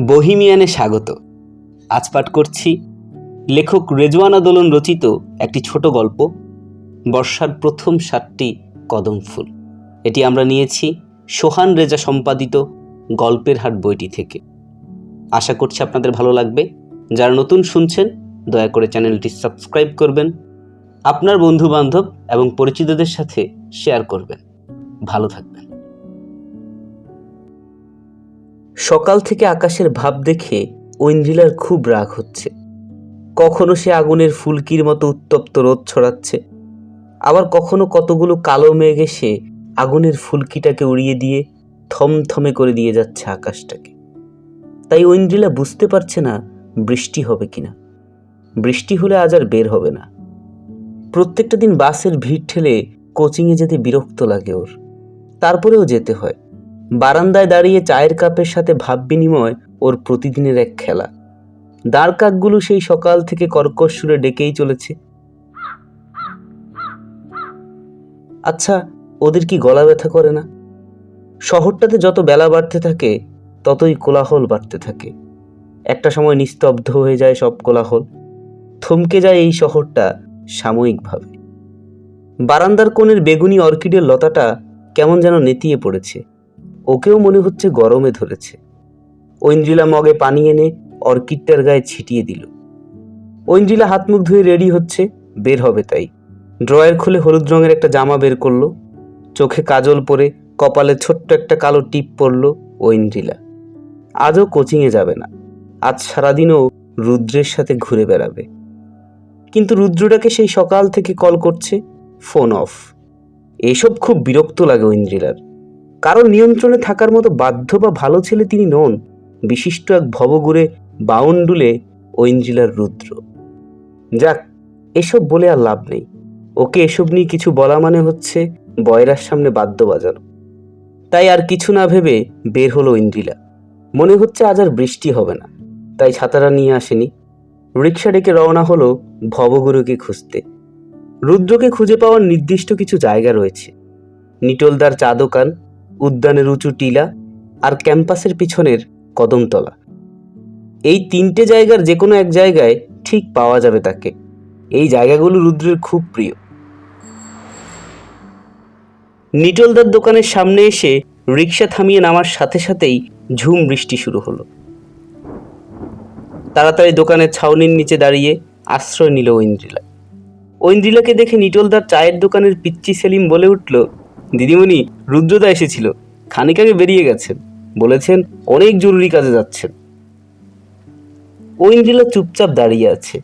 বহিমিয়ানে স্বাগত। আজ পাঠ করছি লেখক রেজওয়ান দোলন রচিত একটি ছোট গল্প, বর্ষার প্রথম সাতটি কদম ফুল। এটি আমরা নিয়েছি সোহান রেজা সম্পাদিত গল্পের হাট বইটি থেকে। আশা করছি আপনাদের ভালো লাগবে। যারা নতুন শুনছেন, দয়া করে চ্যানেলটি সাবস্ক্রাইব করবেন, আপনার বন্ধু বান্ধব এবং পরিচিতদের সাথে শেয়ার করবেন। ভালো থাকবেন। সকাল থেকে আকাশের ভাব দেখে ঐন্দ্রিলার খুব রাগ হচ্ছে। কখনো সে আগুনের ফুলকির মতো উত্তপ্ত রোদ ছড়াচ্ছে। আবার কখনো কতগুলো কালো মেঘ এসে আগুনের ফুলকিটাকে উড়িয়ে দিয়ে থমথমে করে দিয়ে যাচ্ছে আকাশটাকে। তাই ঐন্দ্রিলা বুঝতে পারছে না বৃষ্টি হবে কিনা। বৃষ্টি হলে আজ আর বের হবে না। প্রত্যেকটা দিন বাসের ভিড় ঠেলে কোচিংয়ে যেতে বিরক্ত লাগে ওর। তারপরেও যেতে হয়। বারান্দায় দাঁড়িয়ে চায়ের কাপের সাথে ভাব বিনিময় ওর প্রতিদিনের এক খেলা। দাঁড় কাকগুলো সেই সকাল থেকে কর্কশ সুরে ডেকেই চলেছে। আচ্ছা ওদের কি গলা ব্যথা করে না? শহরটাতে যত বেলা বাড়তে থাকে, ততই কোলাহল বাড়তে থাকে। একটা সময় নিস্তব্ধ হয়ে যায় সব কোলাহল। থমকে যায় এই শহরটা সাময়িকভাবে। বারান্দার কোণের বেগুনি অর্কিডের লতাটা কেমন যেন নেতিয়ে পড়েছে। ওকেও মনে হচ্ছে গরমে ধরেছে। ঐন্দ্রিলা মগে পানি এনে অর্কিডটার গায়ে ছিটিয়ে দিল। ঐন্দ্রিলা হাত মুখ ধুয়ে রেডি হচ্ছে, বের হবে তাই। ড্রয়ার খুলে হলুদ রঙের একটা জামা বের করল। চোখে কাজল পরে কপালে ছোট্ট একটা কালো টিপ পরলো ঐন্দ্রিলা আজও কোচিংয়ে যাবে না। আজ সারাদিনও রুদ্রের সাথে ঘুরে বেড়াবে। কিন্তু রুদ্রটাকে সেই সকাল থেকে কল করছে, ফোন অফ। এসব খুব বিরক্ত লাগে ঐন্দ্রিলার কারও নিয়ন্ত্রণে থাকার মতো বাধ্য বা ভালো ছেলে তিনি নন। বিশিষ্ট এক ভবগুড়ে বাউন্ডুলে ঐন্দ্রিলার রুদ্র। যাক, এসব বলে আর লাভ নেই। ওকে এসব নিয়ে কিছু বলা মানে হচ্ছে বয়রার সামনে বাদ্য বাজানো। তাই আর কিছু না ভেবে বের হলো ঐন্দ্রিলা। মনে হচ্ছে আজ আর বৃষ্টি হবে না, তাই ছাতাটা নিয়ে আসেনি। রিক্সা ডেকে রওনা হলো ভবগুরুকে খুঁজতে। রুদ্রকে খুঁজে পাওয়ার নির্দিষ্ট কিছু জায়গা রয়েছে। নিটোলদার চা দোকান উদ্যানের উঁচু টিলা আর ক্যাম্পাসের পিছনের কদমতলা। এই তিনটে জায়গার যে কোনো এক জায়গায় ঠিক পাওয়া যাবে তাকে। এই জায়গাগুলো রুদ্রের খুব প্রিয়। নিটোলদার দোকানের সামনে এসে রিক্সা থামিয়ে নামার সাথে সাথেই ঝুম বৃষ্টি শুরু হলো। তাড়াতাড়ি দোকানের ছাউনির নিচে দাঁড়িয়ে আশ্রয় নিল ঐন্দ্রিলা। ঐন্দ্রিলাকে দেখে নিটোলদার চায়ের দোকানের পিচ্চি সেলিম বলে উঠল দিদিমণি রুদ্রদা এসেছিল। খানিক আগে বেরিয়ে গেছেন। বলেছেন, অনেক জরুরি কাজে যাচ্ছেন। ঐন্দ্রিলা চুপচাপ দাঁড়িয়ে আছে।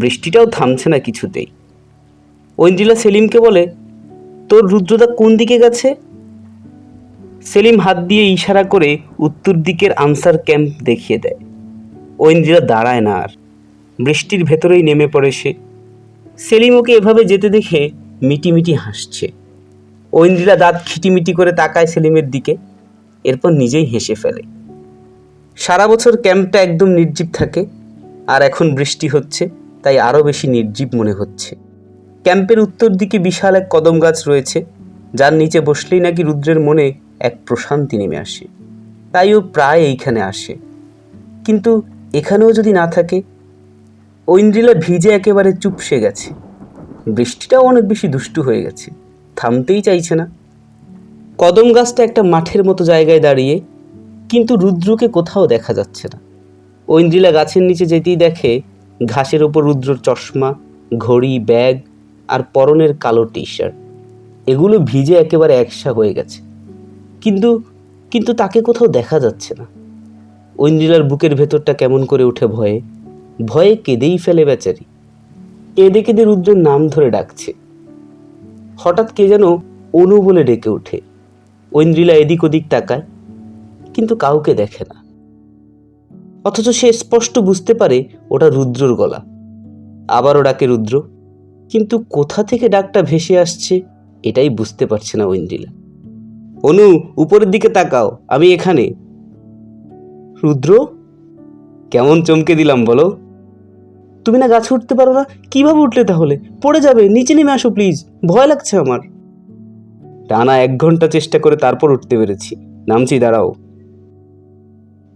বৃষ্টিটাও থামছে না কিছুতেই। ঐন্দ্রিলা সেলিমকে বলে, তোর রুদ্রদা কোন দিকে গেছে? সেলিম হাত দিয়ে ইশারা করে উত্তর দিকের আনসার ক্যাম্প দেখিয়ে দেয়। ঐন্দ্রিলা দাঁড়ায় না আর। বৃষ্টির ভেতরেই নেমে পড়ে সে। সেলিম ওকে এভাবে যেতে দেখে মিটিমিটি হাসছে। ঐন্দ্রিলা দাঁত খিটিমিটি করে তাকায় সেলিমের দিকে, এরপর নিজেই হেসে ফেলে। সারা বছর ক্যাম্পটা একদম নির্জীব থাকে, আর এখন বৃষ্টি হচ্ছে, তাই আরও বেশি নির্জীব মনে হচ্ছে। ক্যাম্পের উত্তর দিকে বিশাল এক কদম গাছ রয়েছে, যার নিচে বসলেই নাকি রুদ্রের মনে এক প্রশান্তি নেমে আসে। তাই ও প্রায় এইখানে আসে। কিন্তু এখানেও যদি না থাকে ঐন্দ্রিলা ভিজে একেবারে চুপসে গেছে। বৃষ্টিটাও অনেক বেশি দুষ্টু হয়ে গেছে। থামতেই চাইছে না। কদম গাছটা একটা মাঠের মতো জায়গায় দাঁড়িয়ে কিন্তু রুদ্রকে কোথাও দেখা যাচ্ছে না। ঐন্দ্রিলা গাছের নিচে যেতেই দেখে ঘাসের ওপর রুদ্রর চশমা, ঘড়ি, ব্যাগ আর পরনের কালো টি শার্ট এগুলো ভিজে একেবারে একসা হয়ে গেছে। কিন্তু কিন্তু তাকে কোথাও দেখা যাচ্ছে না। ঐন্দ্রিলার বুকের ভেতরটা কেমন করে উঠে ভয়ে ভয়ে কেঁদেই ফেলে বেচারি। কেঁদে কেঁদে রুদ্রের নাম ধরে ডাকছে। হঠাৎ কে যেন অনু বলে ডেকে ওঠে। ঐন্দ্রিলা এদিক ওদিক তাকায়, কিন্তু কাউকে দেখে না। অথচ সে স্পষ্ট বুঝতে পারে ওটা রুদ্রর গলা। আবারও ডাকে রুদ্র, কিন্তু কোথা থেকে ডাকটা ভেসে আসছে এটাই বুঝতে পারছে না ঐন্দ্রিলা। অনু, উপরের দিকে তাকাও, আমি এখানে। রুদ্র, কেমন চমকে দিলাম বলো। তুমি না গাছে উঠতে পারো না, কীভাবে উঠলে তাহলে? পড়ে যাবে, নিচে নেমে আসো প্লিজ ভয় লাগছে আমার। টানা এক ঘণ্টা চেষ্টা করে তারপর উঠতে পেরেছি। নামছি, দাঁড়াও।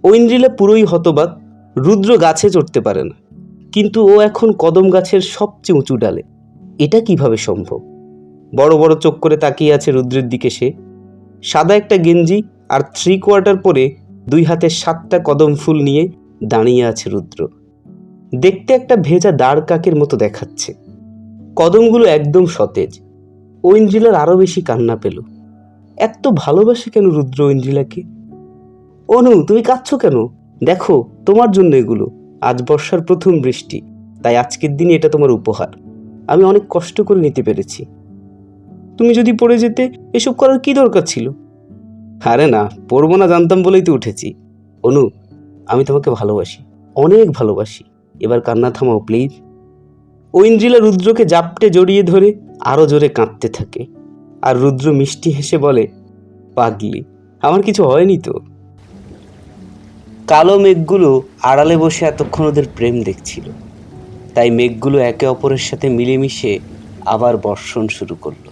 ঐন্দ্রিলা পুরোই হতবাক, রুদ্র গাছে চড়তে পারে না। কিন্তু ও এখন কদম গাছের সবচেয়ে উঁচু ডালে। এটা কীভাবে সম্ভব? বড় বড় চোখ করে তাকিয়ে আছে রুদ্রের দিকে সে। সাদা একটা গেঞ্জি আর থ্রি কোয়ার্টার পরে দুই হাতে সাতটা কদম ফুল নিয়ে দাঁড়িয়ে আছে রুদ্র। দেখতে একটা ভেজা দাঁড় কাকের মতো দেখাচ্ছে। কদমগুলো একদম সতেজ। ঐন্দ্রিলার আরও বেশি কান্না পেল। এত ভালোবাসে কেন রুদ্র ঐন্দ্রিলাকে? অনু, তুমি কাঁদছো কেন? দেখো, তোমার জন্য এগুলো। আজ বর্ষার প্রথম বৃষ্টি, তাই আজকের দিনে এটা তোমার উপহার। আমি অনেক কষ্ট করে নিতে পেরেছি। তুমি যদি পড়ে যেতে, এসব করার কি দরকার ছিল? আরে না, পড়ব না জানতাম বলেই তো উঠেছি। অনু, আমি তোমাকে ভালোবাসি, অনেক ভালোবাসি। এবার কান্না থামাও প্লিজ ঐন্দ্রিলা রুদ্রকে জাপটে জড়িয়ে ধরে আরও জোরে কাঁদতে থাকে। আর রুদ্র মিষ্টি হেসে বলে, পাগলি, আমার কিছু হয়নি তো? কালো মেঘগুলো আড়ালে বসে এতক্ষণ ওদের প্রেম দেখছিল। তাই মেঘগুলো একে অপরের সাথে মিলেমিশে আবার বর্ষণ শুরু করল।